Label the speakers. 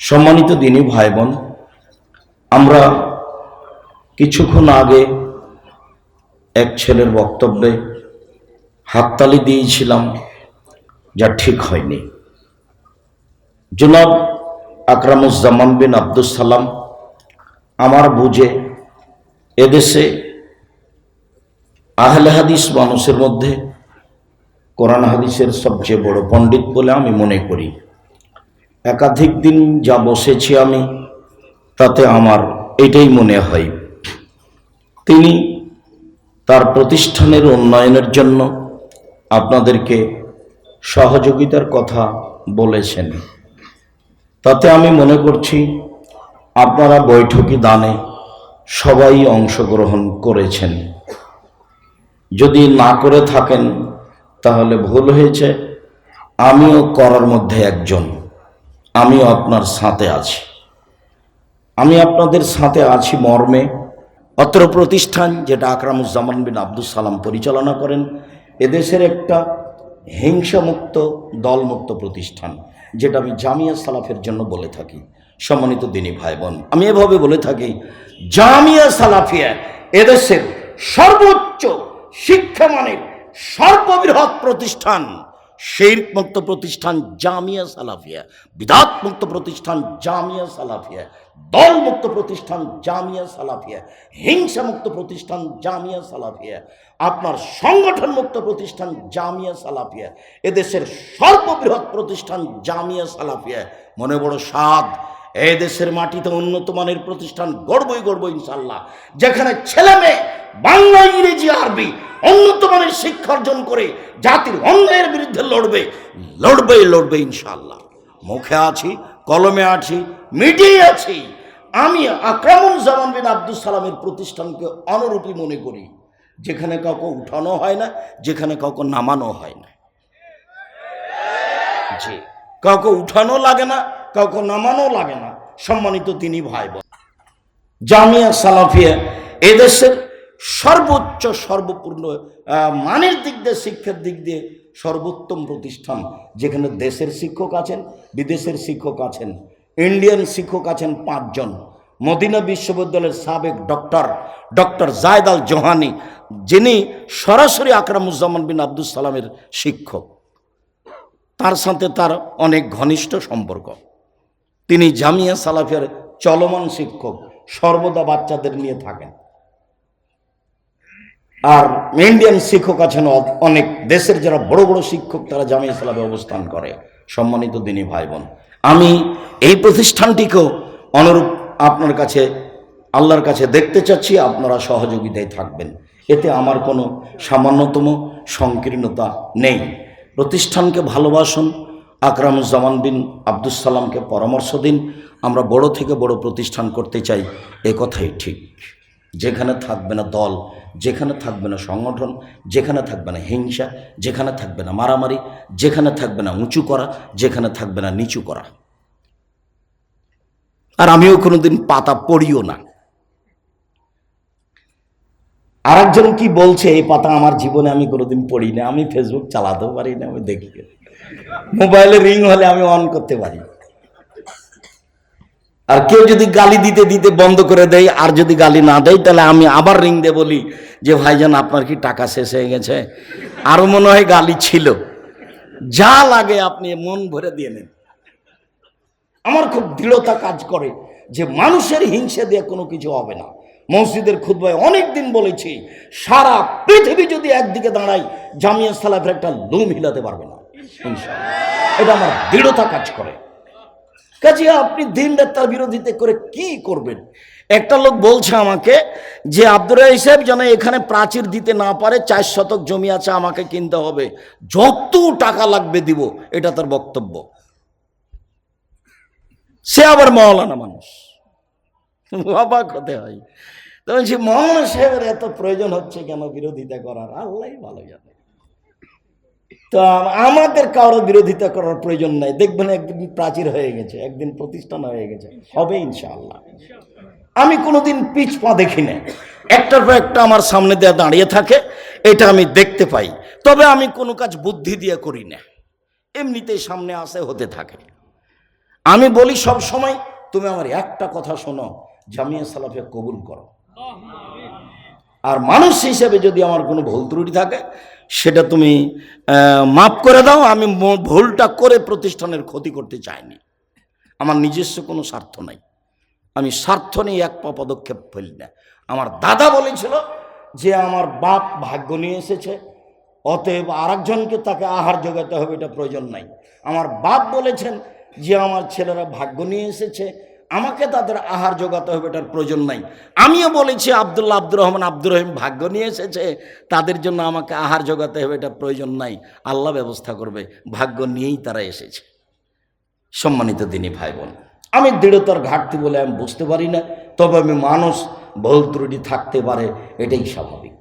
Speaker 1: সম্মানিত দিনী ভাই বোন আমরা কিছুক্ষণ আগে এক ছেলের বক্তব্যে হাততালি দিয়েছিলাম যা ঠিক হয়নি। জনাব আকরামুজ্জামান বিন আব্দুল সালাম আমার বুঝে এদেশে আহলে হাদিস মানুষের মধ্যে কোরআন হাদিসের সবচেয়ে বড় পণ্ডিত বলে আমি মনে করি। একাধিক দিন যা বসেছি আমি, তাতে আমার এটাই মনে হয়। তিনি তার প্রতিষ্ঠানের উন্নয়নের জন্য আপনাদেরকে সহযোগিতার কথা বলেছেন। তাতে আমি মনে করছি, আপনারা বৈঠকি দানে সবাই অংশগ্রহণ করেছেন। যদি না করে থাকেন, তাহলে ভুল হয়েছে। আমিও করার মধ্যে একজন। আমিও আপনার সাথে আছি। আমি আপনাদের সাথে আছি মর্মে। অত্র প্রতিষ্ঠান যেটা আকরামুজ্জামান বিন আব্দুল সালাম পরিচালনা করেন, এদেশের একটা হিংসামুক্ত, দলমুক্ত প্রতিষ্ঠান, যেটা আমি জামিয়া সালাফের জন্য বলে থাকি। সম্মানিত দিনী ভাই বোন আমি এভাবে বলে থাকি, জামিয়া সালাফিয়া এদেশের সর্বোচ্চ শিক্ষামানের সর্ববৃহৎ প্রতিষ্ঠান। শেরিক মুক্ত প্রতিষ্ঠান জামিয়া সালাফিয়া, বিদাত মুক্ত প্রতিষ্ঠান জামিয়া সালাফিয়া, দল মুক্ত প্রতিষ্ঠান জামিয়া সালাফিয়া, হিংসা মুক্ত প্রতিষ্ঠান জামিয়া সালাফিয়া, আপনার সংগঠন মুক্ত প্রতিষ্ঠান জামিয়া সালাফিয়া, এদেশের সর্ববৃহৎ প্রতিষ্ঠান জামিয়া সালাফিয়া। মনে বড় স্বাদ, এই দেশের মাটিতে উন্নত মানের প্রতিষ্ঠান গড়বই গড়ব ইনশাল্লাহ যেখানে ছেলে মেয়ে, বাংলা, ইংরেজি, আরবি উন্নত মানের শিক্ষা অর্জন করে জাতির অন্যায়ের বিরুদ্ধে লড়বে লড়বে লড়বে ইনশাল্লাহ মুখে আছি, কলমে আছি, মিডিয়ায় আছি। আমি আকরামুল জামান বিন আব্দুল সালামের প্রতিষ্ঠানকে অনুরূপী মনে করি, যেখানে কাউকে উঠানো হয় না, যেখানে কাউকে নামানো হয় না। জি, কাউকে উঠানো লাগে না, কাউকে নামানো লাগে না। সম্মানিত তিনি ভাই বোন জামিয়া সালাফিয়া এদেশের সর্বোচ্চ, সর্বপূর্ণ মানের দিক দিয়ে, শিক্ষার দিক দিয়ে সর্বোত্তম প্রতিষ্ঠান যেখানে দেশের শিক্ষক আছেন, বিদেশের শিক্ষক আছেন, ইন্ডিয়ান শিক্ষক আছেন পাঁচজন। মদিনা বিশ্ববিদ্যালয়ের সাবেক doctor doctor Zayed al Johani, যিনি সরাসরি আকরামুজ্জামান বিন আব্দুল সালামের শিক্ষক। তার সাথে তার অনেক ঘনিষ্ঠ সম্পর্ক। তিনি জামিয়া সালাফিয়ার চলমান শিক্ষক, সর্বদা বাচ্চাদের নিয়ে থাকেন। আর ইন্ডিয়ান শিক্ষক আছেন অনেক। দেশের যারা বড় বড় শিক্ষক, তারা জামিয়া সালাফে অবস্থান করে। সম্মানিত দিনী ভাই বোন আমি এই প্রতিষ্ঠানটিকেও অনুরূপ আপনার কাছে, আল্লাহর কাছে দেখতে চাচ্ছি, আপনারা সহযোগিতায় থাকবেন। এতে আমার কোনো সামান্যতম সংকীর্ণতা নেই। প্রতিষ্ঠানকে ভালোবাসুন, আকরামুজ্জামান বিন আব্দুল সালামকে পরামর্শ দিন। আমরা বড় থেকে বড় প্রতিষ্ঠান করতে চাই, এ কথাই ঠিক। যেখানে থাকবে না দল, যেখানে থাকবে না সংগঠন, যেখানে থাকবে না হিংসা, যেখানে থাকবে না মারামারি, যেখানে থাকবে না উঁচু করা, যেখানে থাকবে না নিচু করা। আর আমিও কোনোদিন পাতা পড়িও না। আরেকজন কি বলছে, এই পাতা আমার জীবনে আমি কোনোদিন পড়ি না আমি ফেসবুক চালাতেও পারি না আমি দেখি। মোবাইলে রিং হলে আমি অন করতে পারি। আর কেউ যদি গালি দিতে দিতে বন্ধ করে দেয়, আর যদি গালি না দেয়, তাহলে আমি আবার রিং দিয়ে বলি যে, ভাইজান, আপনার কি টাকা শেষ হয়ে গেছে? আরও মনে হয় গালি ছিল। যা লাগে আপনি মন ভরে দিয়ে নেন। আমার খুব দৃঢ়তা কাজ করে যে, মানুষের হিংসা দিয়ে কোনো কিছু হবে না। মসজিদের খুদ্ায় অনেক দিন বলেছি, সারা পৃথিবী যদি একদিকে দাঁড়াই জামিয়া সালাফের একটা লুম হিলাতে পারবে না। এটা আমার দৃঢ়তা কাজ করে। কাজে আপনি দিন রাত তার বিরোধিতা করে কি করবেন? একটা লোক বলছে আমাকে যে, আব্দুর রাহি সাহেব, যেন এখানে প্রাচীর দিতে না পারে, চার শতক জমি আছে, আমাকে কিনতে হবে। যত টাকা লাগবে দিব। এটা তার বক্তব্য। সে আবার মহলানা মানুষ। অবাক হতে হয়। তো বলছি মহলানা সাহেবের এত প্রয়োজন হচ্ছে কেন বিরোধিতা করার? আল্লাহ ভালো জানে। তো আমাদের কারও বিরোধিতা করার প্রয়োজন নাই। দেখবেন একদিন প্রাচীর হয়ে গেছে, একদিন প্রতিষ্ঠান হয়ে গেছে। হবে ইনশাআল্লাহ। আমি কোনোদিন পিছ পা দেখি না একটার পর একটা আমার সামনে দিয়ে দাঁড়িয়ে থাকে, এটা আমি দেখতে পাই। তবে আমি কোনো কাজ বুদ্ধি দিয়ে করি না। এমনিতেই সামনে আসে, হতে থাকে। আমি বলি সব সময়, তুমি আমার একটা কথা শোনো, জামিয়া সালাফে কবুল করো। আর মানুষ হিসেবে যদি আমার কোনো ভুল ত্রুটি থাকে সেটা তুমি মাফ করে দাও, আমি ভুলটা করে প্রতিষ্ঠানের ক্ষতি করতে চাইনি। আমার নিজস্ব কোনো স্বার্থ নাই। আমি স্বার্থ নিয়ে এক পা পদক্ষেপ ফেলি না। আমার দাদা বলেছিল যে, আমার বাপ ভাগ্য নিয়ে এসেছে, অতএব আরেকজনকে তাকে আহার জোগাতে হবে, এটা প্রয়োজন নাই। আমার বাপ বলেছেন যে, আমার ছেলেরা ভাগ্য নিয়ে এসেছে আমাকে তাদের আহার জোগাতে হবে, এটার প্রয়োজন নাই। আমিও বলেছি, আবদুল্লাহ আব্দুর রহমান, আব্দুর রহিম ভাগ্য নিয়ে এসেছে, তাদের জন্য আমাকে আহার জোগাতে হবে এটা প্রয়োজন নাই। আল্লাহ ব্যবস্থা করবে, ভাগ্য নিয়েই তারা এসেছে। সম্মানিত দিনী ভাই বোন আমি দৃঢ়তার ঘাটতি বলে আমি বুঝতে পারি না, তবে আমি মানুষ ভুল ত্রুটি থাকতে পারে, এটাই স্বাভাবিক।